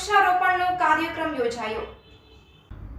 વૃક્ષારોપણનો કાર્યક્રમ યોજાયો.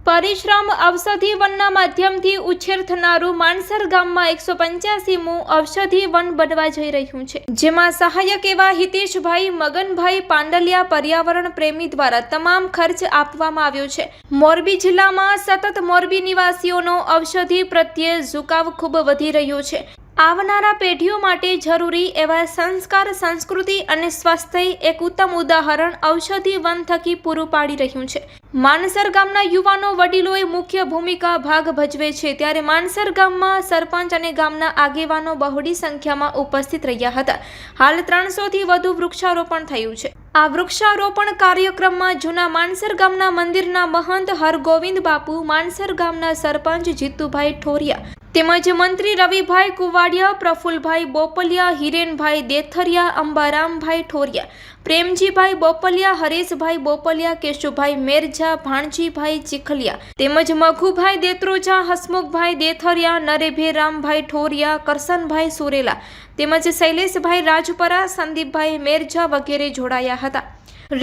પરિશ્રમ ઔષધિ વનના માધ્યમથી ઉછેર થનારું માનસર ગામમાં એકસો પંચ્યાસીમું ઔષધિ વન બનવા જઈ રહ્યું છે. જેમાં સહાયક એવા હિતેશભાઈ, મગનભાઈ પાંડલિયા પર્યાવરણ પ્રેમી દ્વારા તમામ ખર્ચ આપવામાં આવ્યો છે. મોરબી જિલ્લામાં સતત મોરબી નિવાસીઓનો ઔષધિ પ્રત્યે ઝુકાવ ખૂબ વધી રહ્યો છે. આવનારા પેઢીઓ માટે જરૂરી એવા સંસ્કાર, સંસ્કૃતિ અને સ્વાસ્થ્ય એક ઉત્તમ ઉદાહરણ ઔષધિ વન થકી પૂરું પાડી રહ્યું છે. માનસર ગામના યુવાનો વડીલોએ મુખ્ય ભૂમિકા ભાગ ભજવે છે. ત્યારે માનસર ગામમાં સરપંચ અને ગામના આગેવાનો બહોળી સંખ્યામાં ઉપસ્થિત રહ્યા હતા. હાલ ત્રણસોથી વધુ વૃક્ષારોપણ થયું છે. આ વૃક્ષારોપણ કાર્યક્રમમાં જૂના માનસર ગામના મંદિરના મહંત હરગોવિંદ બાપુ, માનસર ગામના સરપંચ જીતુભાઈ ઠોરિયા તેમજ મંત્રી રવિભાઈ કુવાડિયા, પ્રફુલભાઈ બોપલિયા, હિરેનભાઈ દેથરિયા, અંબારામભાઈ ઠોરિયા, પ્રેમજીભાઈ બોપલિયા, હરેશભાઈ બોપલિયા, કેશુભાઈ મેરજા ભાણજીભાઈ ચીખલિયા તેમજ મઘુભાઈ દેત્રોજા, હસમુખભાઈ દેથરિયા, નરેભેરામભાઈ ઠોરિયા કરસનભાઈ સુરેલા તેમજ શૈલેષભાઈ રાજપરા, સંદીપભાઈ મેરજા વગેરે જોડાયા હતા.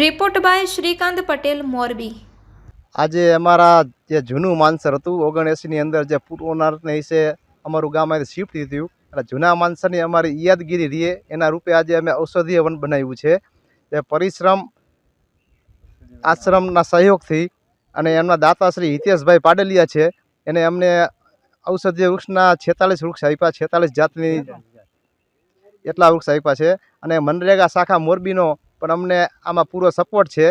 Report by Shrikant Patel, Morbi. આજે અમારા જે જૂનું માનસર હતું, ઓગણએંસીની અંદર જે પૂર્વનાથને વિશે અમારું ગામ અહીં શિફ્ટ થયું. એટલે જૂના માનસરની અમારી યાદગીરી રહીએ. એના રૂપે આજે અમે ઔષધીય વન બનાવ્યું છે. એ પરિશ્રમ, આશ્રમના સહયોગથી અને એમના દાતાશ્રી હિતેશભાઈ પાડલિયા છે. એને અમને ઔષધીય વૃક્ષના છેતાલીસ વૃક્ષ આપ્યા. છેતાલીસ જાતની એટલા વૃક્ષ આપ્યા છે. અને મનરેગા શાખા મોરબીનો પણ અમને આમાં પૂરો સપોર્ટ છે.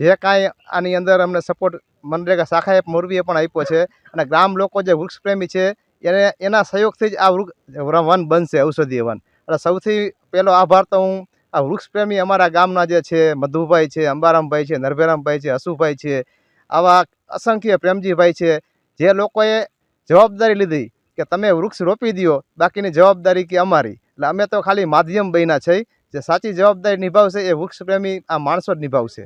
જે કાંઈ આની અંદર અમને સપોર્ટ મનરેગા શાખાએ મોરબીએ પણ આપ્યો છે અને ગ્રામ લોકો જે વૃક્ષપ્રેમી છે, એને, એના સહયોગથી જ આ વૃક્ષ, વન બનશે, ઔષધીય વન. એટલે સૌથી પહેલો આભાર તો હું આ વૃક્ષપ્રેમી અમારા ગામના જે છે, મધુભાઈ છે, અંબારામભાઈ છે, નરભેરામભાઈ છે, હસુભાઈ છે, આવા અસંખ્ય પ્રેમજીભાઈ છે, જે લોકોએ જવાબદારી લીધી કે તમે વૃક્ષ રોપી દો બાકીની જવાબદારી કે અમારી. એટલે અમે તો ખાલી માધ્યમ બન્યા છે, જે સાચી જવાબદારી નિભાવશે એ વૃક્ષપ્રેમી આ માણસો જ નિભાવશે.